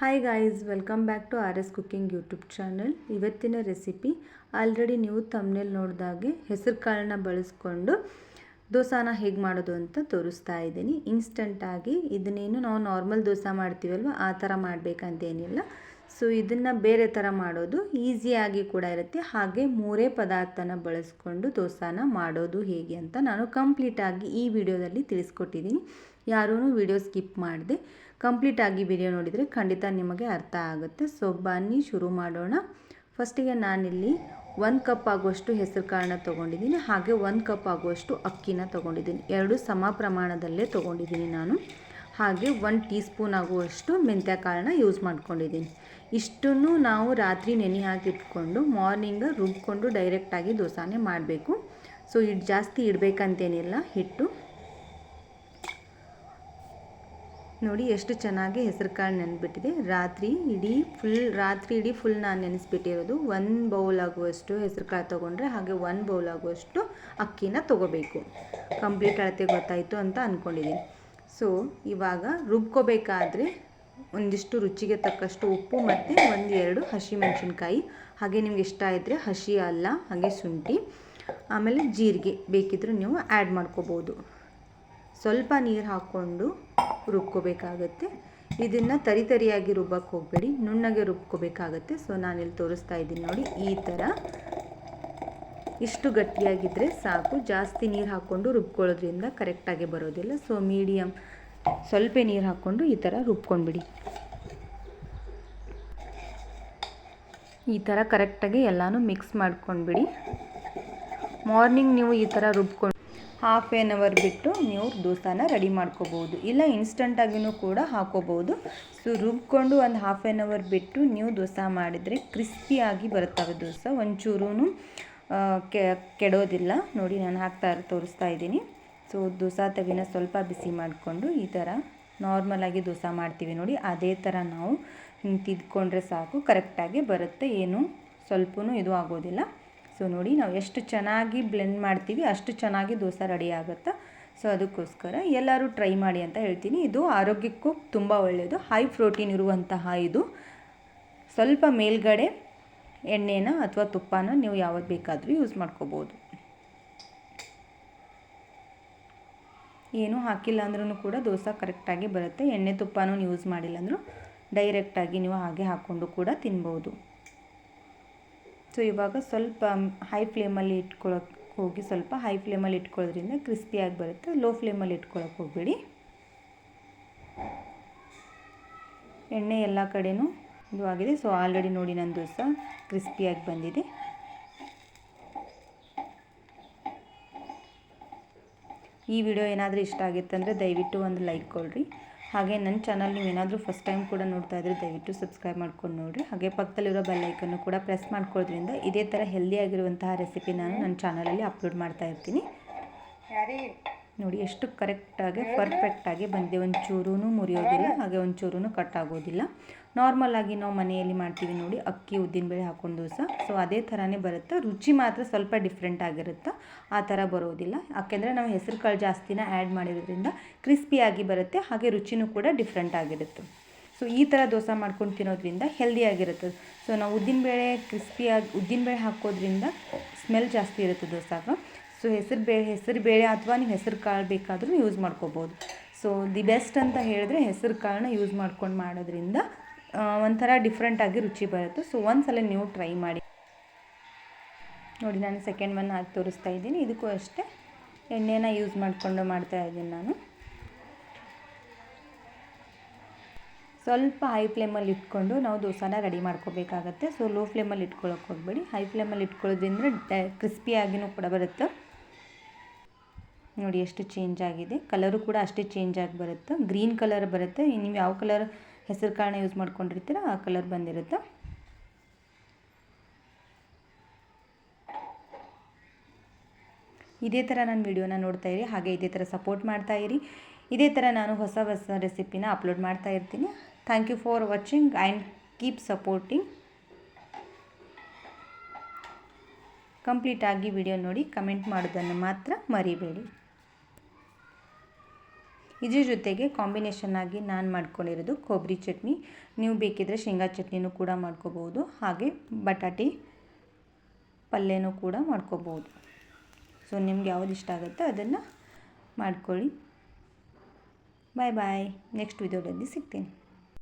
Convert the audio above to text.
Hi guys welcome back to R S cooking YouTube channel ಇವತ್ತಿನ recipe already ನೀವು ತಮ್ಮನೇಲಿ ನೋಡಿದಾಗೆ ಹೆಸರು ಕಾಳನ್ನ ಬಳಸ್ಕೊಂಡು ದೋಸಾನ ಹೇಗೆ ಮಾಡೋದು ಅಂತ ತೋರಿಸ್ತಾ ಇದ್ದೀನಿ. ಇನ್ಸ್ಟಂಟಾಗಿ ಇದನ್ನೇನು ನಾವು ನಾರ್ಮಲ್ ದೋಸೆ ಮಾಡ್ತೀವಲ್ವ, ಆ ಥರ ಮಾಡಬೇಕಂತೇನಿಲ್ಲ. ಸೊ ಇದನ್ನು ಬೇರೆ ಥರ ಮಾಡೋದು ಈಸಿಯಾಗಿ ಕೂಡ ಇರುತ್ತೆ. ಹಾಗೆ ಮೂರೇ ಪದಾರ್ಥನ ಬಳಸ್ಕೊಂಡು ದೋಸಾನ ಮಾಡೋದು ಹೇಗೆ ಅಂತ ನಾನು ಕಂಪ್ಲೀಟಾಗಿ ಈ ವಿಡಿಯೋದಲ್ಲಿ ತಿಳಿಸ್ಕೊಟ್ಟಿದ್ದೀನಿ. ಯಾರೂ ವಿಡಿಯೋ ಸ್ಕಿಪ್ ಮಾಡಿದೆ. ಕಂಪ್ಲೀಟಾಗಿ ವಿಡಿಯೋ ನೋಡಿದರೆ ಖಂಡಿತ ನಿಮಗೆ ಅರ್ಥ ಆಗುತ್ತೆ. ಸೊ ಬನ್ನಿ, ಶುರು ಮಾಡೋಣ. ಫಸ್ಟಿಗೆ ನಾನಿಲ್ಲಿ ಒಂದು ಕಪ್ ಆಗುವಷ್ಟು ಹೆಸರು ಕಾಳನ್ನ ತೊಗೊಂಡಿದ್ದೀನಿ. ಹಾಗೆ ಒಂದು ಕಪ್ ಆಗುವಷ್ಟು ಅಕ್ಕಿನ ತೊಗೊಂಡಿದ್ದೀನಿ. ಎರಡು ಸಮ ಪ್ರಮಾಣದಲ್ಲೇ ತೊಗೊಂಡಿದ್ದೀನಿ ನಾನು. ಹಾಗೆ ಒಂದು ಟೀ ಸ್ಪೂನ್ ಆಗುವಷ್ಟು ಮೆಂತ್ಯ ಕಾಳನ್ನ ಯೂಸ್ ಮಾಡ್ಕೊಂಡಿದ್ದೀನಿ. ಇಷ್ಟನ್ನು ನಾವು ರಾತ್ರಿ ನೆನೆ ಹಾಕಿಟ್ಕೊಂಡು ಮಾರ್ನಿಂಗ್ ರುಬ್ಕೊಂಡು ಡೈರೆಕ್ಟಾಗಿ ದೋಸಾನೇ ಮಾಡಬೇಕು. ಸೊ ಇಟ್ ಜಾಸ್ತಿ ಇಡಬೇಕಂತೇನಿಲ್ಲ, ಹಿಟ್ಟು. ನೋಡಿ ಎಷ್ಟು ಚೆನ್ನಾಗಿ ಹೆಸರು ಕಾಳು ನೆನೆಬಿಟ್ಟಿದೆ ರಾತ್ರಿ ಇಡೀ ಫುಲ್ ರಾತ್ರಿ ಇಡೀ ಫುಲ್ ನಾನು ನೆನೆಸ್ಬಿಟ್ಟಿರೋದು ಒಂದು ಬೌಲ್ ಆಗುವಷ್ಟು ಹೆಸರು ಕಾಳು ತೊಗೊಂಡ್ರೆ ಹಾಗೆ ಒಂದು ಬೌಲ್ ಆಗುವಷ್ಟು ಅಕ್ಕಿನ ತೊಗೋಬೇಕು. ಕಂಪ್ಲೀಟ್ ಅಳತೆ ಗೊತ್ತಾಯಿತು ಅಂತ ಅಂದ್ಕೊಂಡಿದ್ದೀನಿ ಸೊ ಇವಾಗ ರುಬ್ಕೋಬೇಕಾದ್ರೆ ಒಂದಿಷ್ಟು ರುಚಿಗೆ ತಕ್ಕಷ್ಟು ಉಪ್ಪು ಮತ್ತು ಒಂದು ಎರಡು ಹಸಿಮೆಣ್ಸಿನ್ಕಾಯಿ ಹಾಗೆ ನಿಮ್ಗೆ ಇಷ್ಟ ಇದ್ದರೆ ಹಸಿ ಅಲ್ಲ, ಹಾಗೆ ಶುಂಠಿ, ಆಮೇಲೆ ಜೀರಿಗೆ ಬೇಕಿದ್ದರೂ ನೀವು ಆ್ಯಡ್ ಮಾಡ್ಕೋಬೋದು. ಸ್ವಲ್ಪ ನೀರು ಹಾಕ್ಕೊಂಡು ರುಬ್ಕೋಬೇಕಾಗತ್ತೆ. ಇದನ್ನು ತರಿ ತರಿಯಾಗಿ ರುಬ್ಬಕ್ಕೆ ಹೋಗಬೇಡಿ. ನುಣ್ಣಗೆ ರುಬ್ಕೋಬೇಕಾಗತ್ತೆ. ಸೊ ನಾನಿಲ್ಲಿ ತೋರಿಸ್ತಾ ಇದ್ದೀನಿ ನೋಡಿ ಈ ಥರ ಇಷ್ಟು ಗಟ್ಟಿಯಾಗಿದ್ದರೆ ಸಾಕು. ಜಾಸ್ತಿ ನೀರು ಹಾಕ್ಕೊಂಡು ರುಬ್ಕೊಳ್ಳೋದ್ರಿಂದ ಕರೆಕ್ಟಾಗಿ ಬರೋದಿಲ್ಲ. ಸೊ ಮೀಡಿಯಮ್ ಸ್ವಲ್ಪ ನೀರು ಹಾಕ್ಕೊಂಡು ಈ ಥರ ರುಬ್ಕೊಂಡ್ಬಿಡಿ. ಈ ಥರ ಕರೆಕ್ಟಾಗಿ ಎಲ್ಲನೂ ಮಿಕ್ಸ್ ಮಾಡ್ಕೊಂಡ್ಬಿಡಿ. ಮಾರ್ನಿಂಗ್ ನೀವು ಈ ಥರ ರುಬ್ಕೊಂಡು ಹಾಫ್ ಆ್ಯನ್ ಅವರ್ ಬಿಟ್ಟು ನೀವು ದೋಸಾನ ರೆಡಿ ಮಾಡ್ಕೋಬೋದು. ಇಲ್ಲ ಇನ್ಸ್ಟಂಟಾಗಿಯೂ ಕೂಡ ಹಾಕೋಬೋದು. ಸೊ ರುಬ್ಕೊಂಡು ಒಂದು ಹಾಫ್ ಆ್ಯನ್ ಅವರ್ ಬಿಟ್ಟು ನೀವು ದೋಸೆ ಮಾಡಿದರೆ ಕ್ರಿಸ್ಪಿಯಾಗಿ ಬರುತ್ತವೆ ದೋಸೆ ಒಂಚೂರು ಕೆಡೋದಿಲ್ಲ. ನೋಡಿ ನಾನು ಹಾಕ್ತಾ ತೋರಿಸ್ತಾ ಇದ್ದೀನಿ. ಸೊ ದೋಸೆ ತವಿನ ಸ್ವಲ್ಪ ಬಿಸಿ ಮಾಡಿಕೊಂಡು ಈ ಥರ ನಾರ್ಮಲಾಗಿ ದೋಸೆ ಮಾಡ್ತೀವಿ ನೋಡಿ. ಅದೇ ಥರ ನಾವು ಹಿಂಗೆ ತಿದ್ಕೊಂಡ್ರೆ ಸಾಕು. ಕರೆಕ್ಟಾಗಿ ಬರುತ್ತೆ. ಏನು ಸ್ವಲ್ಪವೂ ಇದು ಆಗೋದಿಲ್ಲ. ಸೊ ನೋಡಿ ನಾವು ಎಷ್ಟು ಚೆನ್ನಾಗಿ ಬ್ಲೆಂಡ್ ಮಾಡ್ತೀವಿ, ಅಷ್ಟು ಚೆನ್ನಾಗಿ ದೋಸೆ ರೆಡಿ ಆಗುತ್ತೆ? ಸೊ ಅದಕ್ಕೋಸ್ಕರ ಎಲ್ಲರೂ ಟ್ರೈ ಮಾಡಿ ಅಂತ ಹೇಳ್ತೀನಿ. ಇದು ಆರೋಗ್ಯಕ್ಕೂ ತುಂಬ ಒಳ್ಳೆಯದು ಹೈ ಪ್ರೋಟೀನ್ ಇರುವಂತಹ ಇದು. ಸ್ವಲ್ಪ ಮೇಲ್ಗಡೆ ಎಣ್ಣೆನ ಅಥವಾ ತುಪ್ಪನ ನೀವು ಯಾವತ್ತು ಬೇಕಾದರೂ ಯೂಸ್ ಮಾಡ್ಕೋಬೋದು. ಏನೂ ಹಾಕಿಲ್ಲ ಅಂದ್ರೂ ಕೂಡ ದೋಸೆ ಕರೆಕ್ಟಾಗಿ ಬರುತ್ತೆ. ಎಣ್ಣೆ ತುಪ್ಪನೂ ಯೂಸ್ ಮಾಡಿಲ್ಲ ಅಂದರೂ ಡೈರೆಕ್ಟಾಗಿ ನೀವು ಹಾಗೆ ಹಾಕ್ಕೊಂಡು ಕೂಡ ತಿನ್ಬೋದು. ಸೊ ಇವಾಗ ಸ್ವಲ್ಪ ಹೈ ಫ್ಲೇಮಲ್ಲಿ ಇಟ್ಕೊಳ್ಳೋಕೆ ಹೋಗಿ ಸ್ವಲ್ಪ ಹೈ ಫ್ಲೇಮಲ್ಲಿ ಇಟ್ಕೊಳ್ಳೋದ್ರಿಂದ ಕ್ರಿಸ್ಪಿಯಾಗಿ ಬರುತ್ತೆ. ಲೋ ಫ್ಲೇಮಲ್ಲಿ ಇಟ್ಕೊಳ್ಳೋಕೆ ಹೋಗಬೇಡಿ. ಎಣ್ಣೆ ಎಲ್ಲ ಕಡೆನೂ ಇದು ಆಗಿದೆ. ಸೊ ಆಲ್ರೆಡಿ ನೋಡಿ ನನ್ನ ದೋಸೆ ಕ್ರಿಸ್ಪಿಯಾಗಿ ಬಂದಿದೆ. ಈ ವಿಡಿಯೋ ಏನಾದರೂ ಇಷ್ಟ ಆಗಿತ್ತಂದರೆ ದಯವಿಟ್ಟು ಒಂದು ಲೈಕ್ ಕೊಡ್ರಿ. ಹಾಗೆ ನನ್ನ ಚಾನಲ್ ನೀವು ಏನಾದರೂ ಫಸ್ಟ್ ಟೈಮ್ ಕೂಡ ನೋಡ್ತಾ ಇದ್ದರೆ ದಯವಿಟ್ಟು ಸಬ್ಸ್ಕ್ರೈಬ್ ಮಾಡ್ಕೊಂಡು ನೋಡಿರಿ. ಹಾಗೆ ಪಕ್ಕದಲ್ಲಿರೋ ಬೆಲ್ಲೈಕನ್ನು ಕೂಡ ಪ್ರೆಸ್ ಮಾಡ್ಕೊಳ್ಳೋದ್ರಿಂದ ಇದೇ ಥರ ಹೆಲ್ದಿಯಾಗಿರುವಂತಹ ರೆಸಿಪಿ ನಾನು ನನ್ನ ಚಾನಲಲ್ಲಿ ಅಪ್ಲೋಡ್ ಮಾಡ್ತಾ ಇರ್ತೀನಿ. ನೋಡಿ, ಎಷ್ಟು ಕರೆಕ್ಟಾಗಿ ಪರ್ಫೆಕ್ಟಾಗಿ ಬಂದಿದೆ. ಒಂಚೂರೂ ಮುರಿಯೋದಿಲ್ಲ, ಹಾಗೆ ಒಂಚೂರೂ ಕಟ್ ಆಗೋದಿಲ್ಲ. ನಾರ್ಮಲಾಗಿ ನಾವು ಮನೆಯಲ್ಲಿ ಮಾಡ್ತೀವಿ ನೋಡಿ, ಅಕ್ಕಿ, ಉದ್ದಿನಬೇಳೆ ಹಾಕೊಂಡು ದೋಸೆ ಸೊ ಅದೇ ಥರನೇ ಬರುತ್ತೆ. ರುಚಿ ಮಾತ್ರ ಸ್ವಲ್ಪ ಡಿಫ್ರೆಂಟ್ ಆಗಿರುತ್ತೆ. ಆ ಥರ ಬರೋದಿಲ್ಲ. ಯಾಕೆಂದರೆ ನಾವು ಹೆಸರು ಕಾಳು ಜಾಸ್ತಿನ ಆ್ಯಡ್ ಮಾಡಿರೋದ್ರಿಂದ ಕ್ರಿಸ್ಪಿಯಾಗಿ ಬರುತ್ತೆ, ಹಾಗೆ ರುಚಿನೂ ಕೂಡ ಡಿಫ್ರೆಂಟ್ ಆಗಿರುತ್ತೆ. ಸೊ ಈ ಥರ ದೋಸೆ ಮಾಡ್ಕೊಂಡು ತಿನ್ನೋದ್ರಿಂದ ಹೆಲ್ದಿಯಾಗಿರುತ್ತೆ ಸೊ ನಾವು ಉದ್ದಿನಬೇಳೆ ಕ್ರಿಸ್ಪಿಯಾಗಿ ಉದ್ದಿನಬೇಳೆ ಹಾಕೋದ್ರಿಂದ ಸ್ಮೆಲ್ ಜಾಸ್ತಿ ಇರುತ್ತೆ ದೋಸಾಗ. ಸೊ ಹೆಸರು ಬೇಳೆ ಹೆಸರು ಬೇಳೆ ಅಥವಾ ನೀವು ಹೆಸರು ಕಾಳು ಬೇಕಾದರೂ ಯೂಸ್ ಮಾಡ್ಕೋಬೋದು. ಸೊ ದಿ ಬೆಸ್ಟ್ ಅಂತ ಹೇಳಿದ್ರೆ ಹೆಸರು ಕಾಳನ್ನ ಯೂಸ್ ಮಾಡ್ಕೊಂಡು ಮಾಡೋದ್ರಿಂದ ಒಂಥರ ಡಿಫ್ರೆಂಟಾಗಿ ರುಚಿ ಬರುತ್ತೆ. ಸೊ ಒಂದು ಸಲ ನೀವು ಟ್ರೈ ಮಾಡಿ. ನೋಡಿ, ನಾನು ಸೆಕೆಂಡ್ ಒನ್ ಹಾಕಿ ತೋರಿಸ್ತಾ ಇದ್ದೀನಿ. ಇದಕ್ಕೂ ಅಷ್ಟೇ ಎಣ್ಣೆನ ಯೂಸ್ ಮಾಡಿಕೊಂಡು ಮಾಡ್ತಾ ಇದ್ದೀನಿ ನಾನು. ಸ್ವಲ್ಪ ಹೈ ಫ್ಲೇಮಲ್ಲಿ ಇಟ್ಕೊಂಡು ನಾವು ದೋಸಾನ ರೆಡಿ ಮಾಡ್ಕೋಬೇಕಾಗತ್ತೆ. ಸೊ ಲೋ ಫ್ಲೇಮಲ್ಲಿ ಇಟ್ಕೊಳ್ಳೋಕೆ ಹೋಗ್ಬೇಡಿ. ಹೈ ಫ್ಲೇಮಲ್ಲಿ ಇಟ್ಕೊಳ್ಳೋದ್ರಿಂದ ಕ್ರಿಸ್ಪಿಯಾಗಿಯೂ ಕೂಡ ಬರುತ್ತೆ. ನೋಡಿ ಎಷ್ಟು ಚೇಂಜ್ ಆಗಿದೆ. ಕಲರು ಕೂಡ ಅಷ್ಟೇ ಚೇಂಜ್ ಆಗಿ ಬರುತ್ತೆ. ಗ್ರೀನ್ ಕಲರ್ ಬರುತ್ತೆ. ನೀವು ಯಾವ ಕಲರ್ ಹೆಸರು ಕಾಳನ್ನ ಯೂಸ್ ಮಾಡ್ಕೊಂಡಿರ್ತೀರ, ಆ ಕಲರ್ ಬಂದಿರುತ್ತೆ. ಇದೇ ಥರ ನಾನು ವಿಡಿಯೋನ ನೋಡ್ತಾ ಇರಿ, ಹಾಗೆ ಇದೇ ಥರ ಸಪೋರ್ಟ್ ಮಾಡ್ತಾ ಇರಿ. ಇದೇ ಥರ ನಾನು ಹೊಸ ಹೊಸ ರೆಸಿಪಿನ ಅಪ್ಲೋಡ್ ಮಾಡ್ತಾ ಇರ್ತೀನಿ. Thank you for watching and keep supporting ಕಂಪ್ಲೀಟಾಗಿ ವಿಡಿಯೋ ನೋಡಿ ಕಮೆಂಟ್ ಮಾಡೋದನ್ನು ಮಾತ್ರ ಮರಿಬೇಡಿ. ಇದ್ರ ಜೊತೆಗೆ ಕಾಂಬಿನೇಷನ್ ಆಗಿ ನಾನು ಮಾಡ್ಕೊಂಡಿರೋದು ಕೊಬ್ಬರಿ ಚಟ್ನಿ. ನೀವು ಬೇಕಿದ್ದರೆ ಶೇಂಗಾ ಚಟ್ನಿನೂ ಕೂಡ ಮಾಡ್ಕೋಬೋದು. ಹಾಗೆ ಬಟಾಟಿ ಪಲ್ಯನೂ ಕೂಡ ಮಾಡ್ಕೋಬೋದು. ಸೊ ನಿಮ್ಗೆ ಯಾವ್ದು ಇಷ್ಟ ಆಗುತ್ತೆ ಅದನ್ನು ಮಾಡ್ಕೊಳ್ಳಿ. ಬಾಯ್ ಬಾಯ್ ನೆಕ್ಸ್ಟ್ ವಿಡಿಯೋದಲ್ಲಿ ಸಿಗ್ತೀನಿ.